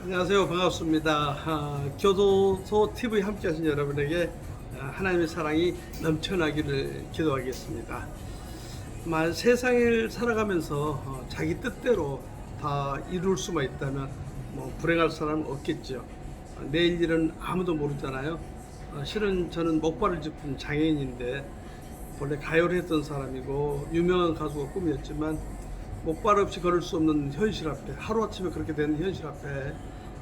안녕하세요. 반갑습니다. 아, 교도소 TV 함께 하신 여러분에게 아, 하나님의 사랑이 넘쳐나기를 기도하겠습니다. 만 세상을 살아가면서 어, 자기 뜻대로 다 이룰 수만 있다면 뭐 불행할 사람은 없겠죠. 어, 내일 일은 아무도 모르잖아요. 어, 실은 저는 목발을 짚은 장애인인데 원래 가요를 했던 사람이고 유명한 가수가 꿈이었지만 목발 없이 걸을 수 없는 현실 앞에 하루아침에 그렇게 되는 현실 앞에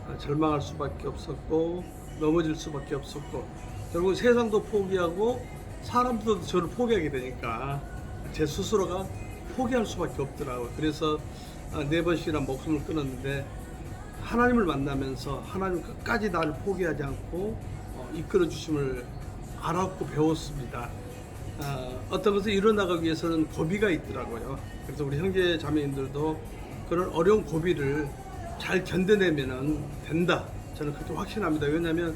아, 절망할 수밖에 없었고 넘어질 수밖에 없었고 결국 세상도 포기하고 사람들도 저를 포기하게 되니까 제 스스로가 포기할 수밖에 없더라고요. 그래서 아, 네 번씩이나 목숨을 끊었는데 하나님을 만나면서 하나님 끝까지 나를 포기하지 않고 어, 이끌어 주심을 알았고 배웠습니다. 아, 어떤 것을 이뤄나가기 위해서는 고비가 있더라고요. 그래서 우리 형제 자매님들도 그런 어려운 고비를 잘 견뎌내면 된다. 저는 그렇게 확신합니다. 왜냐하면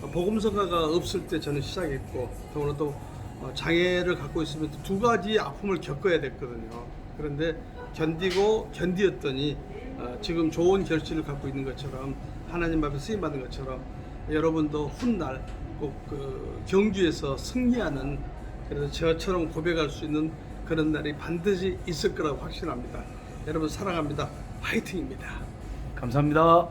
복음성가가 없을 때 저는 시작했고 더구나 또 어, 장애를 갖고 있으면 또두 가지 아픔을 겪어야 됐거든요. 그런데 견디고 견디었더니 어, 지금 좋은 결실을 갖고 있는 것처럼 하나님 앞에 쓰임 받는 것처럼 여러분도 훗날 꼭 그 경주에서 승리하는 그래서 저처럼 고백할 수 있는 그런 날이 반드시 있을 거라고 확신합니다. 여러분 사랑합니다. 화이팅입니다. 감사합니다.